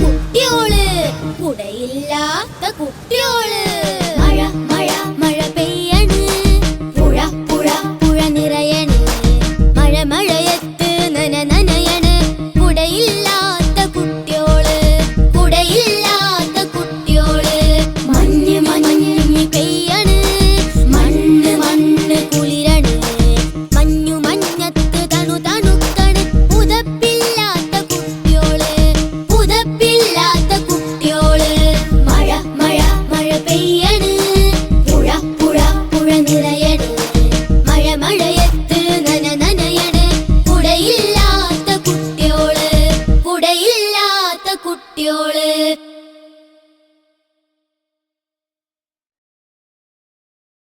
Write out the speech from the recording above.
കുട്ടിയോൾ കുടയില്ലാത്ത കുട്ടിയോൾ. കുട്ടിയോൾ